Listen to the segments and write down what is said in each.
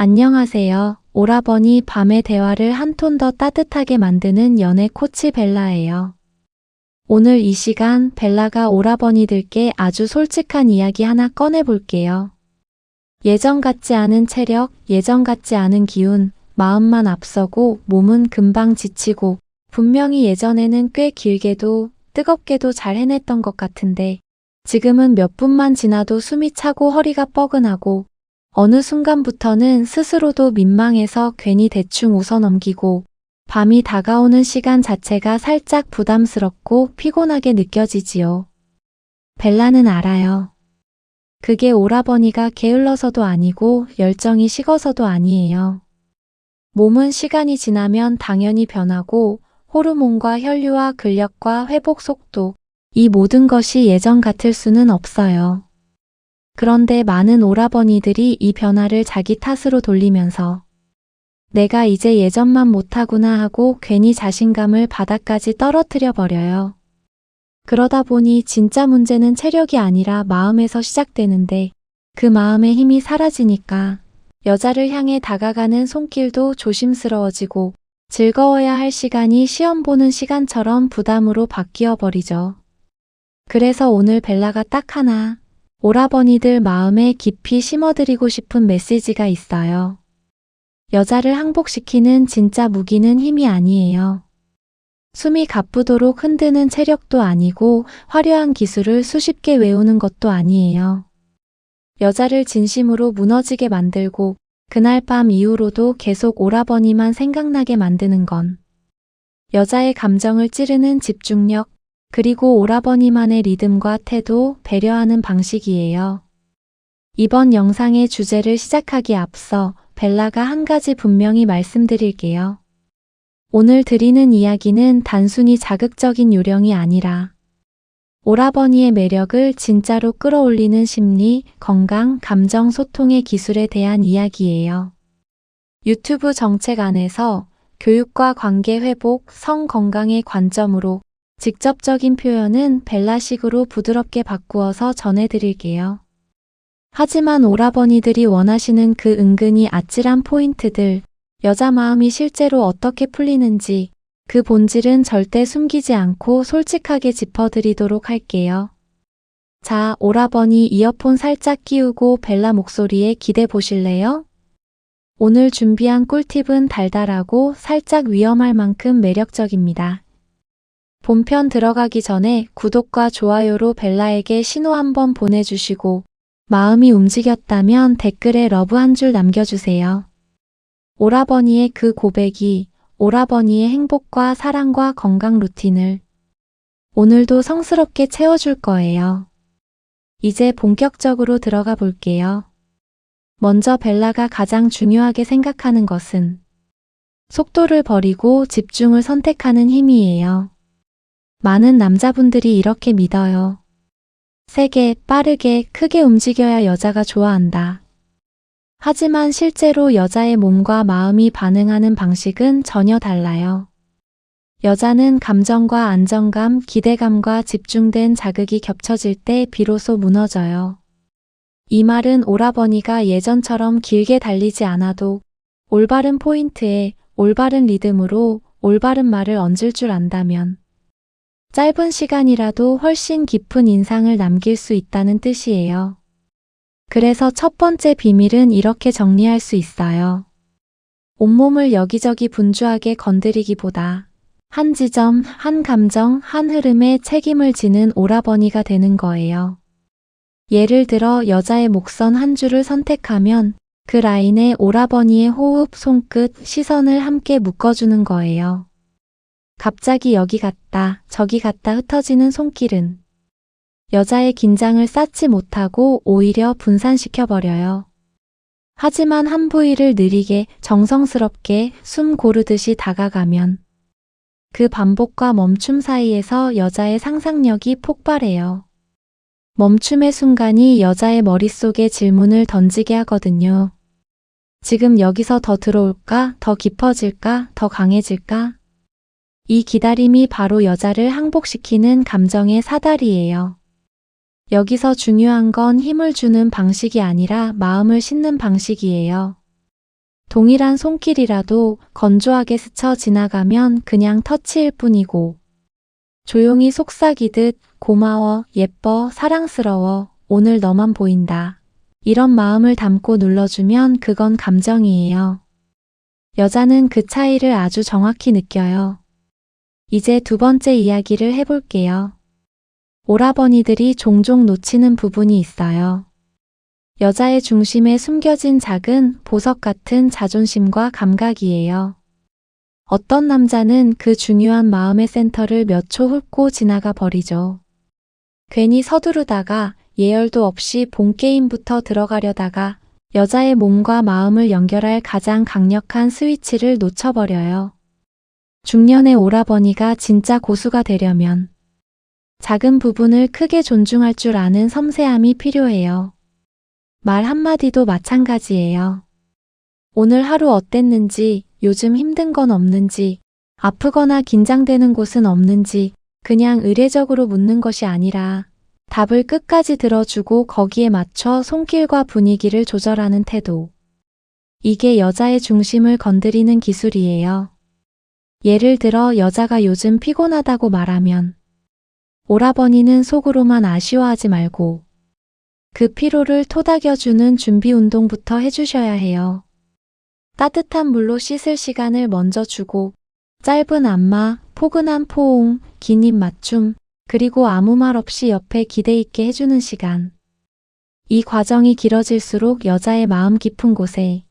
안녕하세요. 오라버니 밤의 대화를 한 톤 더 따뜻하게 만드는 연애 코치 벨라예요. 오늘 이 시간 벨라가 오라버니들께 아주 솔직한 이야기 하나 꺼내볼게요. 예전 같지 않은 체력, 예전 같지 않은 기운, 마음만 앞서고 몸은 금방 지치고 분명히 예전에는 꽤 길게도 뜨겁게도 잘 해냈던 것 같은데 지금은 몇 분만 지나도 숨이 차고 허리가 뻐근하고 어느 순간부터는 스스로도 민망해서 괜히 대충 웃어넘기고 밤이 다가오는 시간 자체가 살짝 부담스럽고 피곤하게 느껴지지요. 벨라는 알아요. 그게 오라버니가 게을러서도 아니고 열정이 식어서도 아니에요. 몸은 시간이 지나면 당연히 변하고 호르몬과 혈류와 근력과 회복 속도, 이 모든 것이 예전 같을 수는 없어요. 그런데 많은 오라버니들이 이 변화를 자기 탓으로 돌리면서 내가 이제 예전만 못하구나 하고 괜히 자신감을 바닥까지 떨어뜨려 버려요. 그러다 보니 진짜 문제는 체력이 아니라 마음에서 시작되는데 그 마음의 힘이 사라지니까 여자를 향해 다가가는 손길도 조심스러워지고 즐거워야 할 시간이 시험 보는 시간처럼 부담으로 바뀌어 버리죠. 그래서 오늘 벨라가 딱 하나 오라버니들 마음에 깊이 심어드리고 싶은 메시지가 있어요. 여자를 항복시키는 진짜 무기는 힘이 아니에요. 숨이 가쁘도록 흔드는 체력도 아니고 화려한 기술을 수십 개 외우는 것도 아니에요. 여자를 진심으로 무너지게 만들고 그날 밤 이후로도 계속 오라버니만 생각나게 만드는 건 여자의 감정을 찌르는 집중력, 그리고 오라버니만의 리듬과 태도, 배려하는 방식이에요. 이번 영상의 주제를 시작하기에 앞서 벨라가 한 가지 분명히 말씀드릴게요. 오늘 드리는 이야기는 단순히 자극적인 요령이 아니라 오라버니의 매력을 진짜로 끌어올리는 심리, 건강, 감정 소통의 기술에 대한 이야기예요. 유튜브 정책 안에서 교육과 관계 회복, 성 건강의 관점으로 직접적인 표현은 벨라식으로 부드럽게 바꾸어서 전해드릴게요. 하지만 오라버니들이 원하시는 그 은근히 아찔한 포인트들, 여자 마음이 실제로 어떻게 풀리는지 그 본질은 절대 숨기지 않고 솔직하게 짚어드리도록 할게요. 자, 오라버니 이어폰 살짝 끼우고 벨라 목소리에 기대 보실래요? 오늘 준비한 꿀팁은 달달하고 살짝 위험할 만큼 매력적입니다. 본편 들어가기 전에 구독과 좋아요로 벨라에게 신호 한번 보내주시고 마음이 움직였다면 댓글에 러브 한 줄 남겨주세요. 오라버니의 그 고백이 오라버니의 행복과 사랑과 건강 루틴을 오늘도 성스럽게 채워줄 거예요. 이제 본격적으로 들어가 볼게요. 먼저 벨라가 가장 중요하게 생각하는 것은 속도를 버리고 집중을 선택하는 힘이에요. 많은 남자분들이 이렇게 믿어요. 세게, 빠르게, 크게 움직여야 여자가 좋아한다. 하지만 실제로 여자의 몸과 마음이 반응하는 방식은 전혀 달라요. 여자는 감정과 안정감, 기대감과 집중된 자극이 겹쳐질 때 비로소 무너져요. 이 말은 오라버니가 예전처럼 길게 달리지 않아도 올바른 포인트에 올바른 리듬으로 올바른 말을 얹을 줄 안다면 짧은 시간이라도 훨씬 깊은 인상을 남길 수 있다는 뜻이에요. 그래서 첫 번째 비밀은 이렇게 정리할 수 있어요. 온몸을 여기저기 분주하게 건드리기보다 한 지점, 한 감정, 한 흐름에 책임을 지는 오라버니가 되는 거예요. 예를 들어 여자의 목선 한 줄을 선택하면 그 라인에 오라버니의 호흡, 손끝, 시선을 함께 묶어주는 거예요. 갑자기 여기 갔다 저기 갔다 흩어지는 손길은 여자의 긴장을 쌓지 못하고 오히려 분산시켜버려요. 하지만 한 부위를 느리게 정성스럽게 숨 고르듯이 다가가면 그 반복과 멈춤 사이에서 여자의 상상력이 폭발해요. 멈춤의 순간이 여자의 머릿속에 질문을 던지게 하거든요. 지금 여기서 더 들어올까? 더 깊어질까? 더 강해질까? 이 기다림이 바로 여자를 항복시키는 감정의 사다리예요. 여기서 중요한 건 힘을 주는 방식이 아니라 마음을 싣는 방식이에요. 동일한 손길이라도 건조하게 스쳐 지나가면 그냥 터치일 뿐이고, 조용히 속삭이듯 고마워, 예뻐, 사랑스러워, 오늘 너만 보인다. 이런 마음을 담고 눌러주면 그건 감정이에요. 여자는 그 차이를 아주 정확히 느껴요. 이제 두 번째 이야기를 해볼게요. 오라버니들이 종종 놓치는 부분이 있어요. 여자의 중심에 숨겨진 작은 보석 같은 자존심과 감각이에요. 어떤 남자는 그 중요한 마음의 센터를 몇 초 훑고 지나가 버리죠. 괜히 서두르다가 예열도 없이 본 게임부터 들어가려다가 여자의 몸과 마음을 연결할 가장 강력한 스위치를 놓쳐버려요. 중년의 오라버니가 진짜 고수가 되려면 작은 부분을 크게 존중할 줄 아는 섬세함이 필요해요. 말 한마디도 마찬가지예요. 오늘 하루 어땠는지, 요즘 힘든 건 없는지, 아프거나 긴장되는 곳은 없는지, 그냥 의례적으로 묻는 것이 아니라 답을 끝까지 들어주고 거기에 맞춰 손길과 분위기를 조절하는 태도. 이게 여자의 중심을 건드리는 기술이에요. 예를 들어 여자가 요즘 피곤하다고 말하면 오라버니는 속으로만 아쉬워하지 말고 그 피로를 토닥여주는 준비 운동부터 해주셔야 해요. 따뜻한 물로 씻을 시간을 먼저 주고 짧은 안마, 포근한 포옹, 긴 입 맞춤, 그리고 아무 말 없이 옆에 기대 있게 해주는 시간. 이 과정이 길어질수록 여자의 마음 깊은 곳에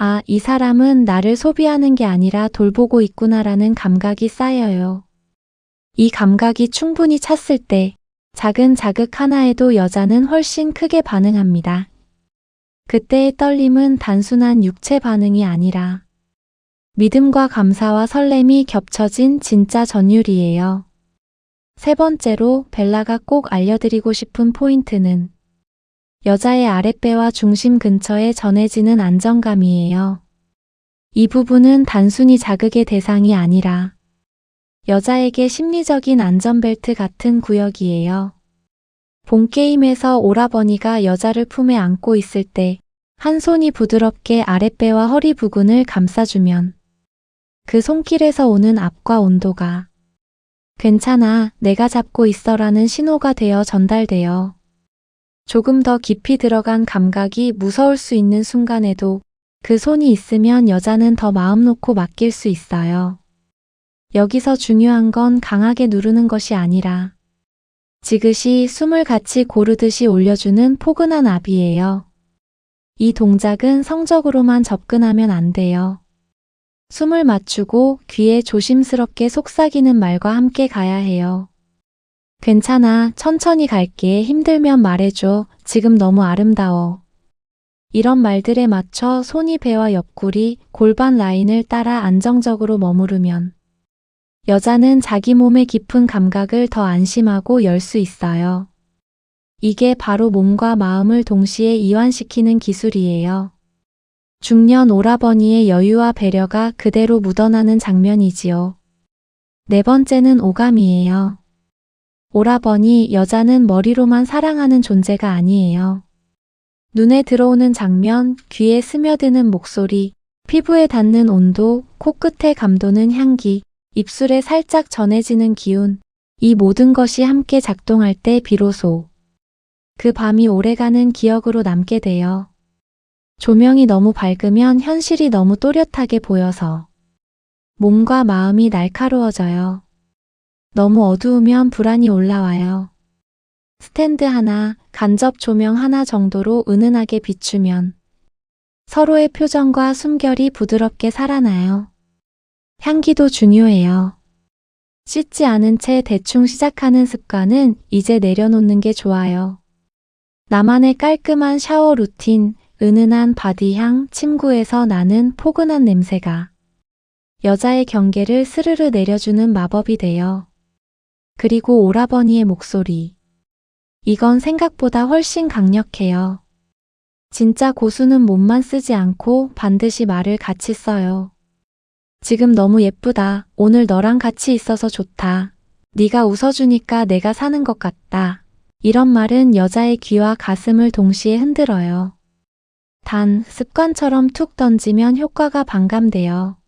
아, 이 사람은 나를 소비하는 게 아니라 돌보고 있구나라는 감각이 쌓여요. 이 감각이 충분히 찼을 때 작은 자극 하나에도 여자는 훨씬 크게 반응합니다. 그때의 떨림은 단순한 육체 반응이 아니라 믿음과 감사와 설렘이 겹쳐진 진짜 전율이에요. 세 번째로 벨라가 꼭 알려드리고 싶은 포인트는 여자의 아랫배와 중심 근처에 전해지는 안정감이에요. 이 부분은 단순히 자극의 대상이 아니라 여자에게 심리적인 안전벨트 같은 구역이에요. 본게임에서 오라버니가 여자를 품에 안고 있을 때 한 손이 부드럽게 아랫배와 허리 부근을 감싸주면 그 손길에서 오는 압과 온도가 괜찮아, 내가 잡고 있어라는 신호가 되어 전달되어 조금 더 깊이 들어간 감각이 무서울 수 있는 순간에도 그 손이 있으면 여자는 더 마음 놓고 맡길 수 있어요. 여기서 중요한 건 강하게 누르는 것이 아니라 지그시 숨을 같이 고르듯이 올려주는 포근한 압이에요. 이 동작은 성적으로만 접근하면 안 돼요. 숨을 맞추고 귀에 조심스럽게 속삭이는 말과 함께 가야 해요. 괜찮아, 천천히 갈게, 힘들면 말해줘, 지금 너무 아름다워. 이런 말들에 맞춰 손이 배와 옆구리, 골반 라인을 따라 안정적으로 머무르면 여자는 자기 몸의 깊은 감각을 더 안심하고 열 수 있어요. 이게 바로 몸과 마음을 동시에 이완시키는 기술이에요. 중년 오라버니의 여유와 배려가 그대로 묻어나는 장면이지요. 네 번째는 오감이에요. 오라버니 여자는 머리로만 사랑하는 존재가 아니에요. 눈에 들어오는 장면, 귀에 스며드는 목소리, 피부에 닿는 온도, 코끝에 감도는 향기, 입술에 살짝 전해지는 기운, 이 모든 것이 함께 작동할 때 비로소 그 밤이 오래가는 기억으로 남게 돼요. 조명이 너무 밝으면 현실이 너무 또렷하게 보여서 몸과 마음이 날카로워져요. 너무 어두우면 불안이 올라와요. 스탠드 하나, 간접 조명 하나 정도로 은은하게 비추면 서로의 표정과 숨결이 부드럽게 살아나요. 향기도 중요해요. 씻지 않은 채 대충 시작하는 습관은 이제 내려놓는 게 좋아요. 나만의 깔끔한 샤워 루틴, 은은한 바디향, 침구에서 나는 포근한 냄새가 여자의 경계를 스르르 내려주는 마법이 돼요. 그리고 오라버니의 목소리. 이건 생각보다 훨씬 강력해요. 진짜 고수는 몸만 쓰지 않고 반드시 말을 같이 써요. 지금 너무 예쁘다. 오늘 너랑 같이 있어서 좋다. 네가 웃어주니까 내가 사는 것 같다. 이런 말은 여자의 귀와 가슴을 동시에 흔들어요. 단 습관처럼 툭 던지면 효과가 반감돼요.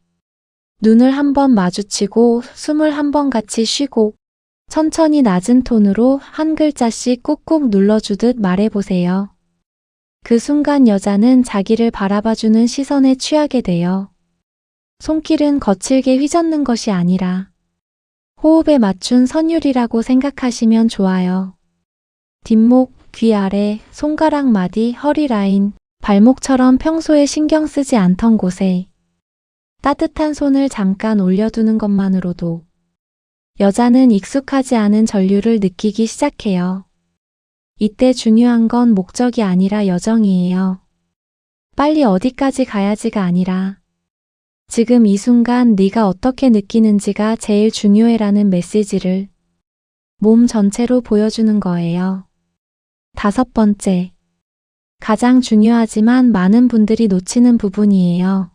눈을 한 번 마주치고 숨을 한 번 같이 쉬고 천천히 낮은 톤으로 한 글자씩 꾹꾹 눌러주듯 말해보세요. 그 순간 여자는 자기를 바라봐주는 시선에 취하게 돼요. 손길은 거칠게 휘젓는 것이 아니라 호흡에 맞춘 선율이라고 생각하시면 좋아요. 뒷목, 귀 아래, 손가락 마디, 허리 라인, 발목처럼 평소에 신경 쓰지 않던 곳에 따뜻한 손을 잠깐 올려두는 것만으로도 여자는 익숙하지 않은 전류를 느끼기 시작해요. 이때 중요한 건 목적이 아니라 여정이에요. 빨리 어디까지 가야지가 아니라 지금 이 순간 네가 어떻게 느끼는지가 제일 중요해라는 메시지를 몸 전체로 보여주는 거예요. 다섯 번째. 가장 중요하지만 많은 분들이 놓치는 부분이에요.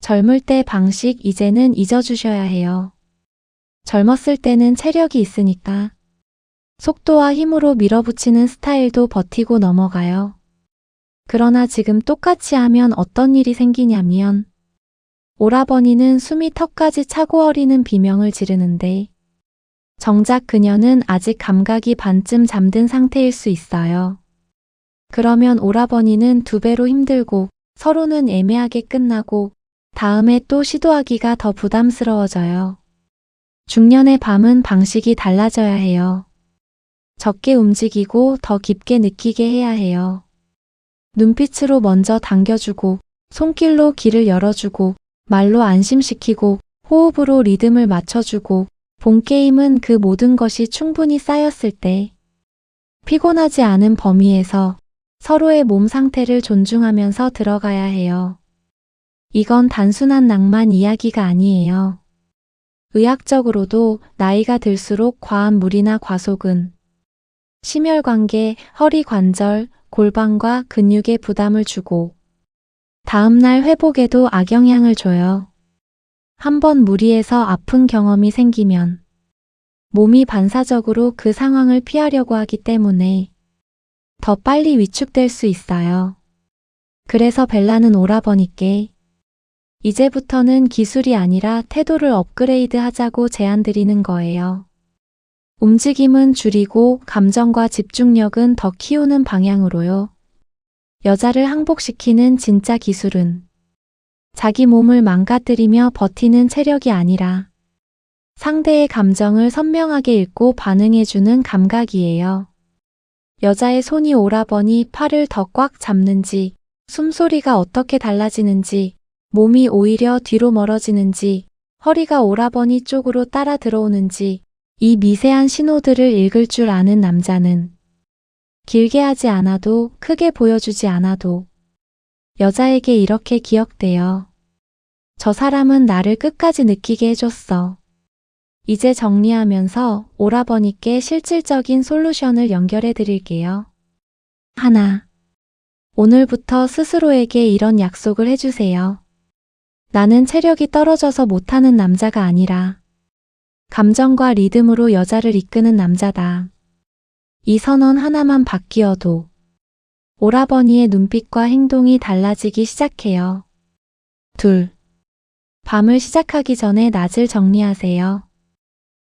젊을 때 방식 이제는 잊어주셔야 해요. 젊었을 때는 체력이 있으니까 속도와 힘으로 밀어붙이는 스타일도 버티고 넘어가요. 그러나 지금 똑같이 하면 어떤 일이 생기냐면 오라버니는 숨이 턱까지 차고 어리는 비명을 지르는데 정작 그녀는 아직 감각이 반쯤 잠든 상태일 수 있어요. 그러면 오라버니는 두 배로 힘들고 서로는 애매하게 끝나고 다음에 또 시도하기가 더 부담스러워져요. 중년의 밤은 방식이 달라져야 해요. 적게 움직이고 더 깊게 느끼게 해야 해요. 눈빛으로 먼저 당겨주고, 손길로 길을 열어주고, 말로 안심시키고, 호흡으로 리듬을 맞춰주고, 본 게임은 그 모든 것이 충분히 쌓였을 때, 피곤하지 않은 범위에서 서로의 몸 상태를 존중하면서 들어가야 해요. 이건 단순한 낭만 이야기가 아니에요. 의학적으로도 나이가 들수록 과한 무리나 과속은 심혈관계, 허리 관절, 골반과 근육에 부담을 주고 다음날 회복에도 악영향을 줘요. 한번 무리해서 아픈 경험이 생기면 몸이 반사적으로 그 상황을 피하려고 하기 때문에 더 빨리 위축될 수 있어요. 그래서 벨라는 오라버니께 이제부터는 기술이 아니라 태도를 업그레이드 하자고 제안드리는 거예요. 움직임은 줄이고 감정과 집중력은 더 키우는 방향으로요. 여자를 항복시키는 진짜 기술은 자기 몸을 망가뜨리며 버티는 체력이 아니라 상대의 감정을 선명하게 읽고 반응해주는 감각이에요. 여자의 손이 오라버니 팔을 더 꽉 잡는지, 숨소리가 어떻게 달라지는지, 몸이 오히려 뒤로 멀어지는지, 허리가 오라버니 쪽으로 따라 들어오는지, 이 미세한 신호들을 읽을 줄 아는 남자는 길게 하지 않아도 크게 보여주지 않아도 여자에게 이렇게 기억돼요. 저 사람은 나를 끝까지 느끼게 해줬어. 이제 정리하면서 오라버니께 실질적인 솔루션을 연결해 드릴게요. 하나. 오늘부터 스스로에게 이런 약속을 해주세요. 나는 체력이 떨어져서 못하는 남자가 아니라 감정과 리듬으로 여자를 이끄는 남자다. 이 선언 하나만 바뀌어도 오라버니의 눈빛과 행동이 달라지기 시작해요. 둘. 밤을 시작하기 전에 낮을 정리하세요.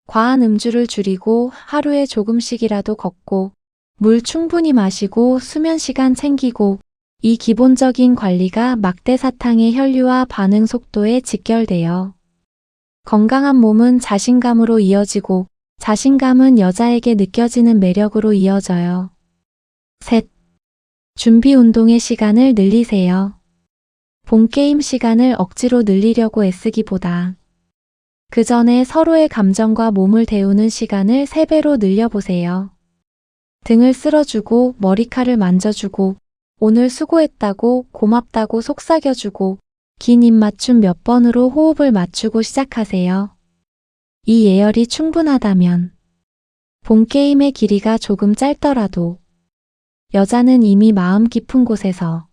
과한 음주를 줄이고 하루에 조금씩이라도 걷고 물 충분히 마시고 수면 시간 챙기고 이 기본적인 관리가 막대 사탕의 혈류와 반응 속도에 직결되어 건강한 몸은 자신감으로 이어지고 자신감은 여자에게 느껴지는 매력으로 이어져요. 셋. 준비 운동의 시간을 늘리세요. 본 게임 시간을 억지로 늘리려고 애쓰기보다 그 전에 서로의 감정과 몸을 데우는 시간을 3배로 늘려보세요. 등을 쓸어주고 머리칼을 만져주고 오늘 수고했다고 고맙다고 속삭여주고 긴 입맞춤 몇 번으로 호흡을 맞추고 시작하세요. 이 예열이 충분하다면 본 게임의 길이가 조금 짧더라도 여자는 이미 마음 깊은 곳에서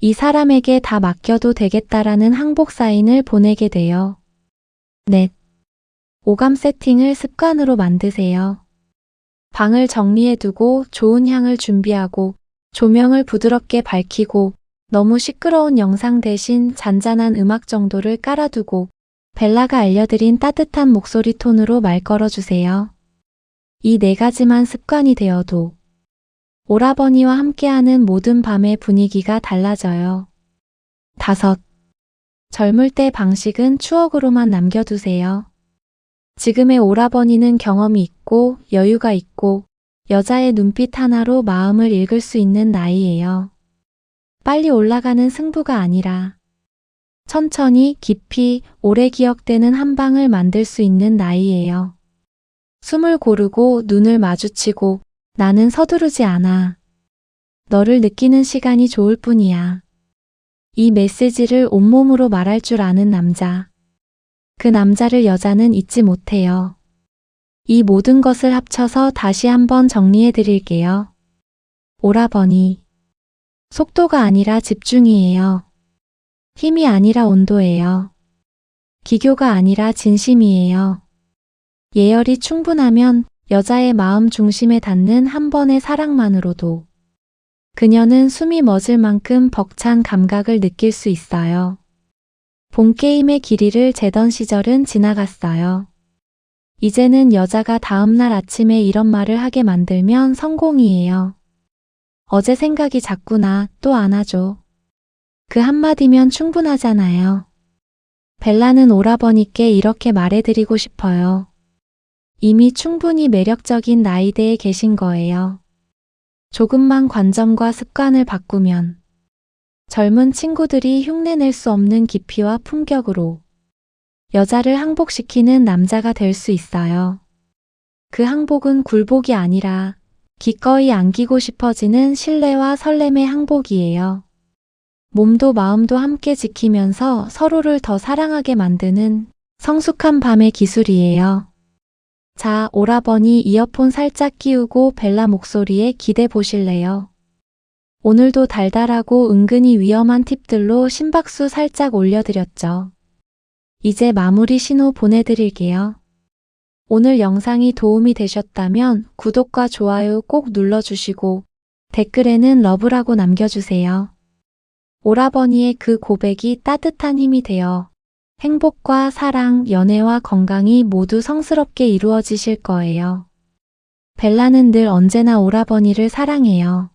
이 사람에게 다 맡겨도 되겠다라는 항복 사인을 보내게 돼요. 넷. 오감 세팅을 습관으로 만드세요. 방을 정리해두고 좋은 향을 준비하고 조명을 부드럽게 밝히고 너무 시끄러운 영상 대신 잔잔한 음악 정도를 깔아두고 벨라가 알려드린 따뜻한 목소리 톤으로 말 걸어주세요. 이 네 가지만 습관이 되어도 오라버니와 함께하는 모든 밤의 분위기가 달라져요. 다섯. 젊을 때 방식은 추억으로만 남겨두세요. 지금의 오라버니는 경험이 있고 여유가 있고 여자의 눈빛 하나로 마음을 읽을 수 있는 나이예요. 빨리 올라가는 승부가 아니라 천천히 깊이 오래 기억되는 한 방을 만들 수 있는 나이예요. 숨을 고르고 눈을 마주치고 나는 서두르지 않아. 너를 느끼는 시간이 좋을 뿐이야. 이 메시지를 온몸으로 말할 줄 아는 남자. 그 남자를 여자는 잊지 못해요. 이 모든 것을 합쳐서 다시 한번 정리해 드릴게요. 오라버니. 속도가 아니라 집중이에요. 힘이 아니라 온도예요. 기교가 아니라 진심이에요. 예열이 충분하면 여자의 마음 중심에 닿는 한 번의 사랑만으로도 그녀는 숨이 멎을 만큼 벅찬 감각을 느낄 수 있어요. 본 게임의 길이를 재던 시절은 지나갔어요. 이제는 여자가 다음날 아침에 이런 말을 하게 만들면 성공이에요. 어제 생각이 잤구나 또안 하죠. 그 한마디면 충분하잖아요. 벨라는 오라버니께 이렇게 말해드리고 싶어요. 이미 충분히 매력적인 나이대에 계신 거예요. 조금만 관점과 습관을 바꾸면 젊은 친구들이 흉내낼 수 없는 깊이와 품격으로 여자를 항복시키는 남자가 될 수 있어요. 그 항복은 굴복이 아니라 기꺼이 안기고 싶어지는 신뢰와 설렘의 항복이에요. 몸도 마음도 함께 지키면서 서로를 더 사랑하게 만드는 성숙한 밤의 기술이에요. 자, 오라버니 이어폰 살짝 끼우고 벨라 목소리에 기대 보실래요? 오늘도 달달하고 은근히 위험한 팁들로 심박수 살짝 올려드렸죠. 이제 마무리 신호 보내드릴게요. 오늘 영상이 도움이 되셨다면 구독과 좋아요 꼭 눌러주시고 댓글에는 러브라고 남겨주세요. 오라버니의 그 고백이 따뜻한 힘이 되어 행복과 사랑, 연애와 건강이 모두 성스럽게 이루어지실 거예요. 벨라는 늘 언제나 오라버니를 사랑해요.